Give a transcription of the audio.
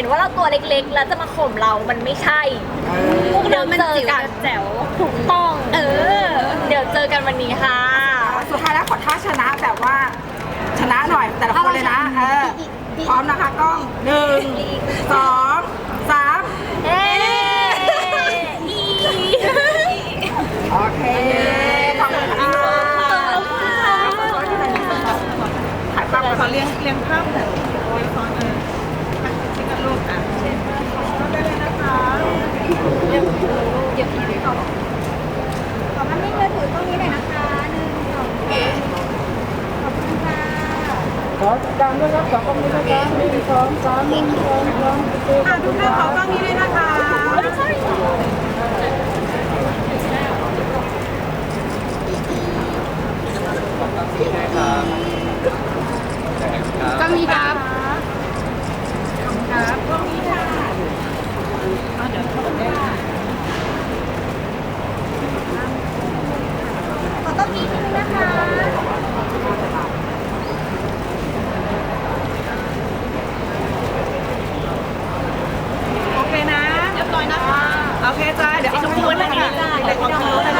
เล็กๆ แล้วจะมาข่มเรามันไม่ใช่ พวกเรามันเจอกันแจ๋วถูกต้อง เออ เดี๋ยวเจอกันวันนี้ค่ะ สุดท้ายแล้วขอท่าชนะแบบว่า ชนะหน่อยแต่ละคนเลยนะเออพร้อมนะคะกล้องหนึ่งสองสามเอ๊อีโอเคขอบคุณค่ะถ่ายภาพขอเรียงเรียงภาพแบบโอ้ยซ้อนเออมาที่กันลูกอะเช่นก็ได้เลยนะคะ ขอภาพนิ่งมือถือตรงนี้หน่อยนะคะหนึ่งสองสามขอบคุณค่ะขอตามด้วยครับขอบคุณนะครับหนึ่งสองสามหนึ่งสองสามโอเคขอะอบทุกท่านขอกล้องนี้ด้วยนะ เดี๋ยวเอาทุกคนะแต่ความรู้ะ